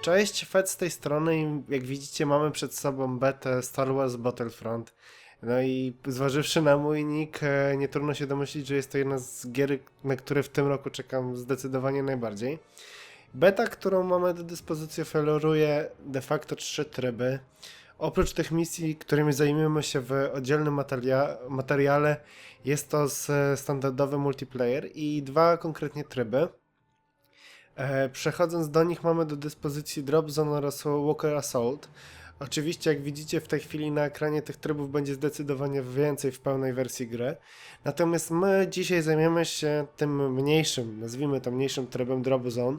Cześć, Fed z tej strony jak widzicie mamy przed sobą betę Star Wars Battlefront. No i zważywszy na mój nick, e, nie trudno się domyślić, że jest to jedna z gier, na które w tym roku czekam zdecydowanie najbardziej. Beta, którą mamy do dyspozycji oferuje de facto trzy tryby. Oprócz tych misji, którymi zajmiemy się w oddzielnym materia- materiale, jest to z- standardowy multiplayer i dwa konkretnie tryby. E, Przechodząc do nich mamy do dyspozycji Drop Zone oraz Walker Assault. Oczywiście jak widzicie w tej chwili na ekranie tych trybów będzie zdecydowanie więcej w pełnej wersji gry. Natomiast my dzisiaj zajmiemy się tym mniejszym, nazwijmy to mniejszym trybem Drop Zone,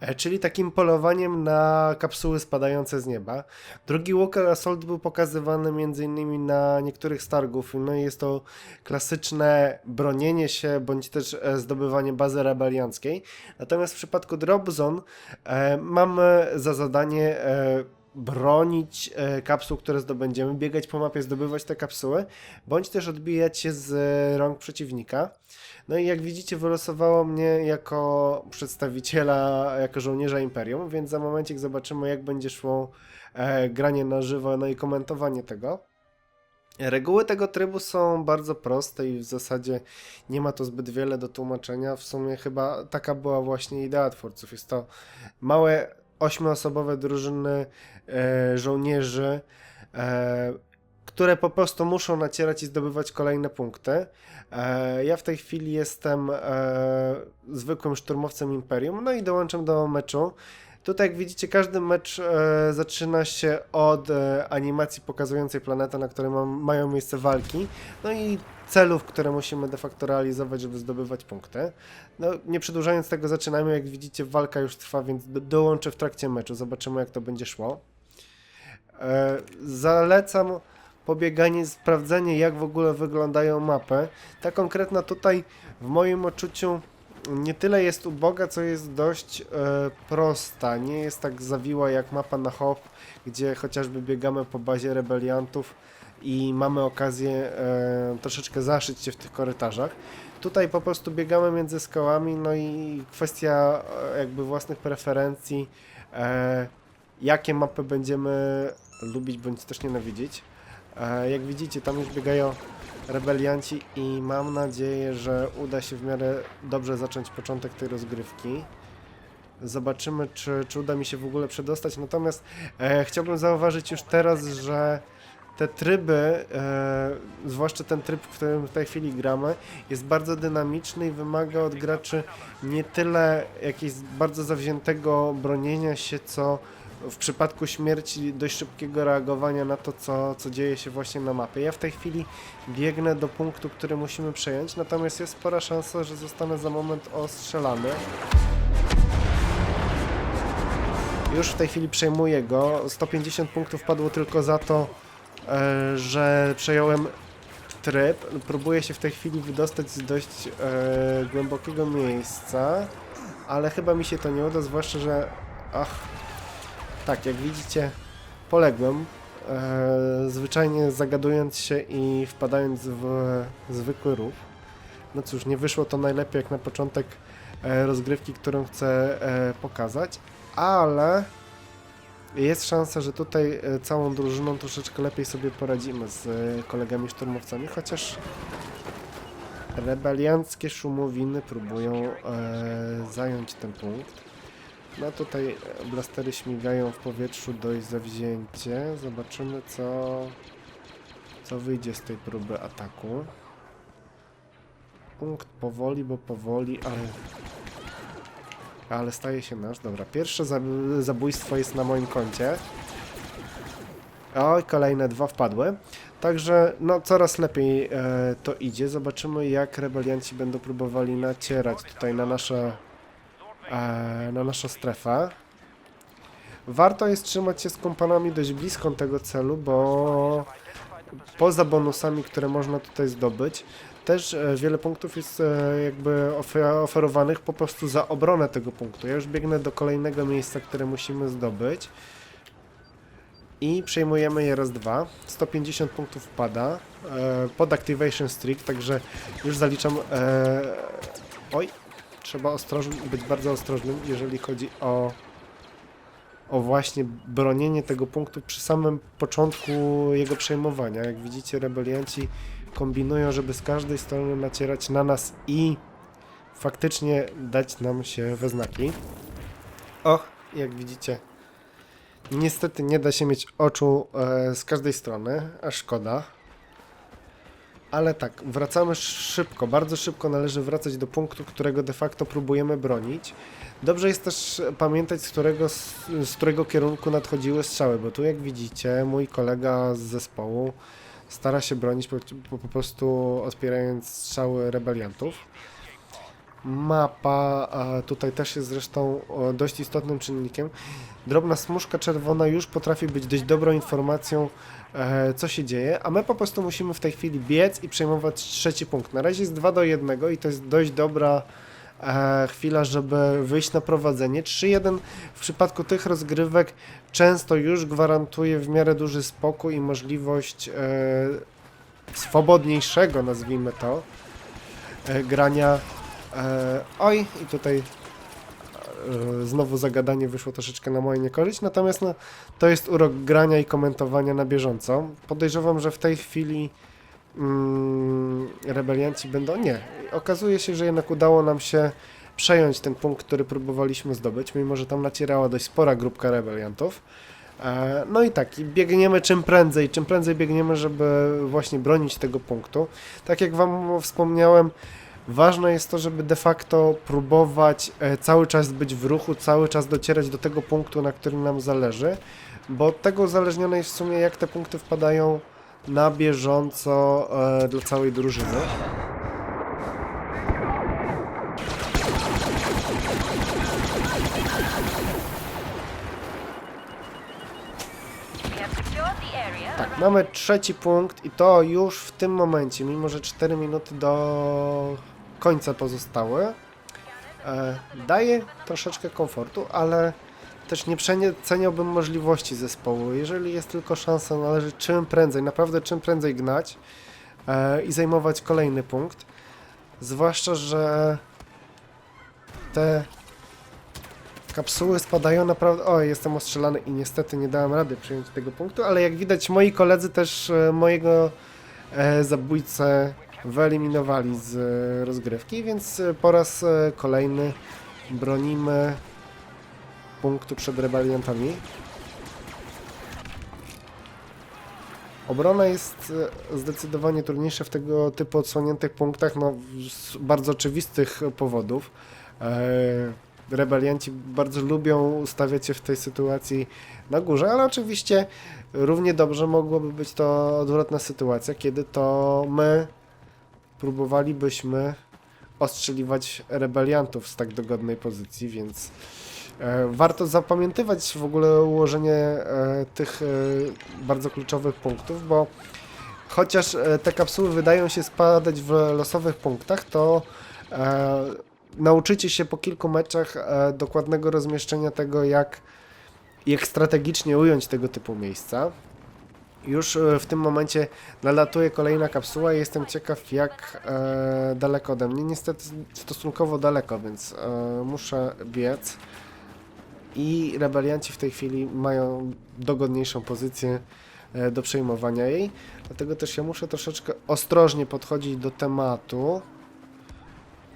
e, czyli takim polowaniem na kapsuły spadające z nieba. Drugi Walker Assault był pokazywany m.in. na niektórych stargów, no jest to klasyczne bronienie się, bądź też e, zdobywanie bazy rebelianckiej. Natomiast w przypadku Drop Zone e, mamy za zadanie e, bronić e, kapsuł, które zdobędziemy, biegać po mapie, zdobywać te kapsuły, bądź też odbijać się z rąk przeciwnika. No i jak widzicie, wylosowało mnie jako przedstawiciela, jako żołnierza Imperium, więc za momencik zobaczymy, jak będzie szło e, granie na żywo, no i komentowanie tego. Reguły tego trybu są bardzo proste i w zasadzie nie ma tu zbyt wiele do tłumaczenia. W sumie chyba taka była właśnie idea twórców. Jest to małe ośmioosobowe drużyny e, żołnierzy, e, które po prostu muszą nacierać i zdobywać kolejne punkty. E, ja w tej chwili jestem e, zwykłym szturmowcem Imperium, no i dołączam do meczu. Tutaj, jak widzicie, każdy mecz e, zaczyna się od e, animacji pokazującej planetę, na której ma, mają miejsce walki, no i celów, które musimy de facto realizować, żeby zdobywać punkty. No, nie przedłużając tego, zaczynamy. Jak widzicie, walka już trwa, więc do, dołączę w trakcie meczu. Zobaczymy, jak to będzie szło. E, zalecam pobieganie, sprawdzenie, jak w ogóle wyglądają mapy. Ta konkretna tutaj, w moim odczuciu, nie tyle jest uboga, co jest dość e, prosta. Nie jest tak zawiła jak mapa na hop, gdzie chociażby biegamy po bazie rebeliantów i mamy okazję e, troszeczkę zaszyć się w tych korytarzach. Tutaj po prostu biegamy między skałami, no i kwestia e, jakby własnych preferencji, e, jakie mapy będziemy lubić bądź też nienawidzić. E, jak widzicie, tam już biegają rebelianci i mam nadzieję, że uda się w miarę dobrze zacząć początek tej rozgrywki. Zobaczymy, czy, czy uda mi się w ogóle przedostać. Natomiast e, chciałbym zauważyć już teraz, że te tryby, e, zwłaszcza ten tryb, w którym w tej chwili gramy, jest bardzo dynamiczny i wymaga od graczy nie tyle jakiegoś bardzo zawziętego bronienia się, co w przypadku śmierci dość szybkiego reagowania na to, co, co dzieje się właśnie na mapie. Ja w tej chwili biegnę do punktu, który musimy przejąć, natomiast jest spora szansa, że zostanę za moment ostrzelany. Już w tej chwili przejmuję go. 150 punktów padło tylko za to, że przejąłem tryb. Próbuję się w tej chwili wydostać z dość e, głębokiego miejsca, ale chyba mi się to nie uda, zwłaszcza, że ach, tak, jak widzicie, poległem, e, zwyczajnie zagadując się i wpadając w zwykły rów. No cóż, nie wyszło to najlepiej jak na początek e, rozgrywki, którą chcę e, pokazać, ale jest szansa, że tutaj e, całą drużyną troszeczkę lepiej sobie poradzimy z e, kolegami szturmowcami, chociaż rebelianckie szumowiny próbują e, zająć ten punkt. No tutaj e, blastery śmigają w powietrzu dość zawzięcie. Zobaczymy co, co wyjdzie z tej próby ataku. Punkt powoli, bo powoli, ale ale staje się nasz. Dobra, pierwsze zab- zabójstwo jest na moim koncie. Oj, kolejne dwa wpadły. Także no coraz lepiej e, to idzie. Zobaczymy jak rebelianci będą próbowali nacierać tutaj na nasze e, na naszą strefę. Warto jest trzymać się z kompanami dość blisko tego celu, bo poza bonusami, które można tutaj zdobyć, też e, wiele punktów jest e, jakby ofe- oferowanych po prostu za obronę tego punktu. Ja już biegnę do kolejnego miejsca, które musimy zdobyć. I przejmujemy je raz, dwa. 150 punktów wpada e, pod Activation Streak, także już zaliczam. Oj, trzeba ostrożny, być bardzo ostrożnym, jeżeli chodzi o o właśnie bronienie tego punktu przy samym początku jego przejmowania. Jak widzicie, rebelianci kombinują, żeby z każdej strony nacierać na nas i faktycznie dać nam się we znaki. Och, jak widzicie, niestety nie da się mieć oczu e, z każdej strony, a szkoda. Ale tak, wracamy szybko, bardzo szybko należy wracać do punktu, którego de facto próbujemy bronić. Dobrze jest też pamiętać, z którego, z którego kierunku nadchodziły strzały, bo tu jak widzicie, mój kolega z zespołu stara się bronić po, po, prostu odpierając strzały rebeliantów. Mapa tutaj też jest zresztą dość istotnym czynnikiem. Drobna smuszka czerwona już potrafi być dość dobrą informacją, e, co się dzieje, a my po prostu musimy w tej chwili biec i przejmować trzeci punkt. Na razie jest 2 do 1 i to jest dość dobra chwila, żeby wyjść na prowadzenie. 3-1 w przypadku tych rozgrywek często już gwarantuje w miarę duży spokój i możliwość e, swobodniejszego, nazwijmy to, e, grania. E, oj, i tutaj e, znowu zagadanie wyszło troszeczkę na moje niekorzyść, natomiast no, to jest urok grania i komentowania na bieżąco. Podejrzewam, że w tej chwili mm, rebelianci będą. Nie. Okazuje się, że jednak udało nam się przejąć ten punkt, który próbowaliśmy zdobyć, mimo że tam nacierała dość spora grupka rebeliantów. E, No i tak, biegniemy czym prędzej, czym prędzej biegniemy, żeby właśnie bronić tego punktu. Tak jak Wam wspomniałem, ważne jest to, żeby de facto próbować e, cały czas być w ruchu, cały czas docierać do tego punktu, na którym nam zależy, bo od tego uzależnione jest w sumie, jak te punkty wpadają na bieżąco e, dla całej drużyny. Tak, mamy trzeci punkt i to już w tym momencie, mimo że 4 minuty do końca pozostały, e, daje troszeczkę komfortu, ale też nie przeceniałbym możliwości zespołu. Jeżeli jest tylko szansa, należy czym prędzej, naprawdę czym prędzej gnać e, i zajmować kolejny punkt. Zwłaszcza, że te Kapsuły spadają naprawdę. O, jestem ostrzelany i niestety nie dałem rady przyjąć tego punktu, ale jak widać, moi koledzy też e, mojego e, zabójcę wyeliminowali z e, rozgrywki, więc e, po raz kolejny bronimy punktu przed rebeliantami. Obrona jest e, zdecydowanie trudniejsza w tego typu odsłoniętych punktach, no z bardzo oczywistych powodów. E, rebelianci bardzo lubią stawiać się w tej sytuacji na górze, ale oczywiście równie dobrze mogłoby być to odwrotna sytuacja, kiedy to my próbowalibyśmy ostrzeliwać rebeliantów z tak dogodnej pozycji, więc warto zapamiętywać w ogóle ułożenie e, tych e, bardzo kluczowych punktów, bo chociaż e, te kapsuły wydają się spadać w losowych punktach, to e, nauczycie się po kilku meczach e, dokładnego rozmieszczenia tego, jak, jak strategicznie ująć tego typu miejsca. Już e, w tym momencie nalatuje kolejna kapsuła i jestem ciekaw, jak e, daleko ode mnie. Niestety stosunkowo daleko, więc e, muszę biec. I rebelianci w tej chwili mają dogodniejszą pozycję e, do przejmowania jej. Dlatego też ja muszę troszeczkę ostrożnie podchodzić do tematu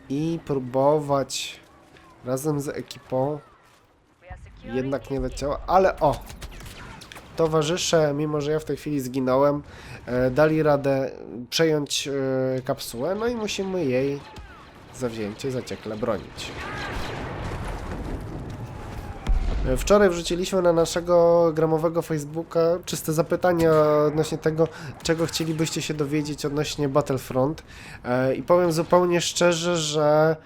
i próbować razem z ekipą. Jednak nie leciała, ale o! Towarzysze, mimo że ja w tej chwili zginąłem, e, dali radę przejąć e, kapsułę, no i musimy jej zawzięcie zaciekle bronić. Wczoraj wrzuciliśmy na naszego gramowego Facebooka czyste zapytania odnośnie tego, czego chcielibyście się dowiedzieć odnośnie Battlefront. E, I powiem zupełnie szczerze, że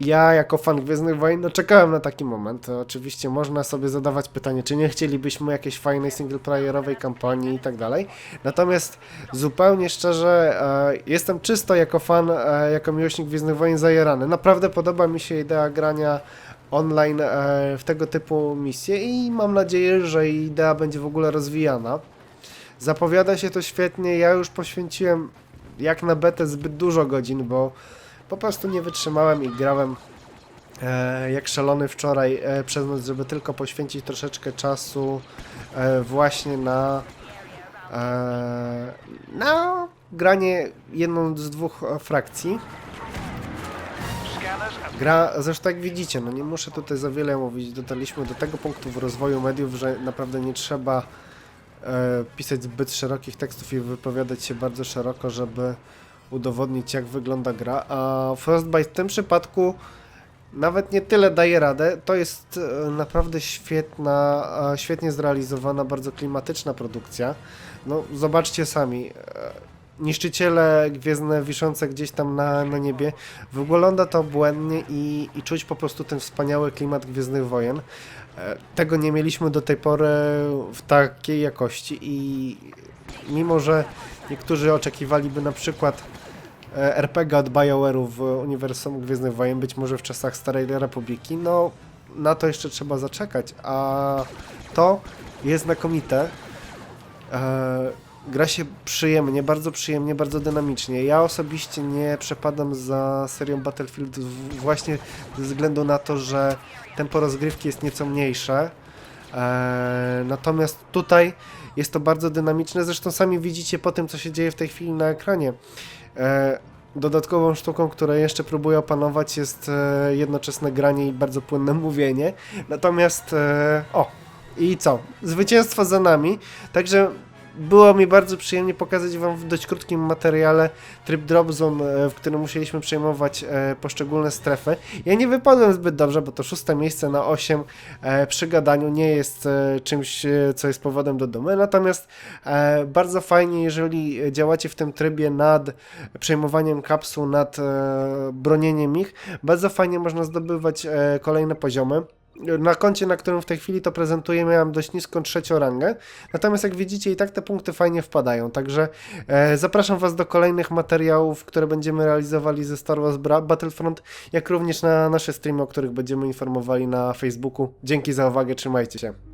ja jako fan Gwiezdnych Wojen no, czekałem na taki moment. Oczywiście można sobie zadawać pytanie, czy nie chcielibyśmy jakiejś fajnej singleplayerowej kampanii i tak dalej. Natomiast zupełnie szczerze e, jestem czysto jako fan, e, jako miłośnik Gwiezdnych Wojen zajerany. Naprawdę podoba mi się idea grania online e, w tego typu misje i mam nadzieję, że idea będzie w ogóle rozwijana. Zapowiada się to świetnie. Ja już poświęciłem jak na betę zbyt dużo godzin, bo po prostu nie wytrzymałem i grałem e, jak szalony wczoraj e, przez noc, żeby tylko poświęcić troszeczkę czasu właśnie na na granie jedną z dwóch frakcji. Gra, zresztą jak widzicie, no nie muszę tutaj za wiele mówić, dotarliśmy do tego punktu w rozwoju mediów, że naprawdę nie trzeba e, pisać zbyt szerokich tekstów i wypowiadać się bardzo szeroko, żeby udowodnić jak wygląda gra, a Frostbite w tym przypadku nawet nie tyle daje radę, to jest e, naprawdę świetna, e, świetnie zrealizowana, bardzo klimatyczna produkcja. No zobaczcie sami, e, niszczyciele gwiezdne wiszące gdzieś tam na, na niebie, wygląda to błędnie i, i czuć po prostu ten wspaniały klimat Gwiezdnych Wojen. E, Tego nie mieliśmy do tej pory w takiej jakości i mimo, że niektórzy oczekiwaliby na przykład e, RPG od BioWare'u w uniwersum Gwiezdnych Wojen, być może w czasach Starej Republiki, no na to jeszcze trzeba zaczekać, a to jest znakomite. E, gra się przyjemnie, bardzo przyjemnie, bardzo dynamicznie. Ja osobiście nie przepadam za serią Battlefield właśnie ze względu na to, że tempo rozgrywki jest nieco mniejsze. E, natomiast tutaj jest to bardzo dynamiczne. Zresztą sami widzicie po tym, co się dzieje w tej chwili na ekranie. E, dodatkową sztuką, którą jeszcze próbuję opanować jest e, jednoczesne granie i bardzo płynne mówienie. Natomiast o, i co? Zwycięstwo za nami. Także było mi bardzo przyjemnie pokazać Wam w dość krótkim materiale tryb Drop Zone, e, w którym musieliśmy przejmować e, poszczególne strefy. Ja nie wypadłem zbyt dobrze, bo to szóste miejsce na 8 e, przy gadaniu nie jest czymś, co jest powodem do dumy. Natomiast bardzo fajnie, jeżeli działacie w tym trybie nad przejmowaniem kapsuł, nad bronieniem ich, bardzo fajnie można zdobywać kolejne poziomy. Na koncie, na którym w tej chwili to prezentuję, miałem dość niską trzecią rangę. Natomiast jak widzicie, i tak te punkty fajnie wpadają. Także e, zapraszam Was do kolejnych materiałów, które będziemy realizowali ze Star Wars Battlefront, jak również na nasze streamy, o których będziemy informowali na Facebooku. Dzięki za uwagę, trzymajcie się.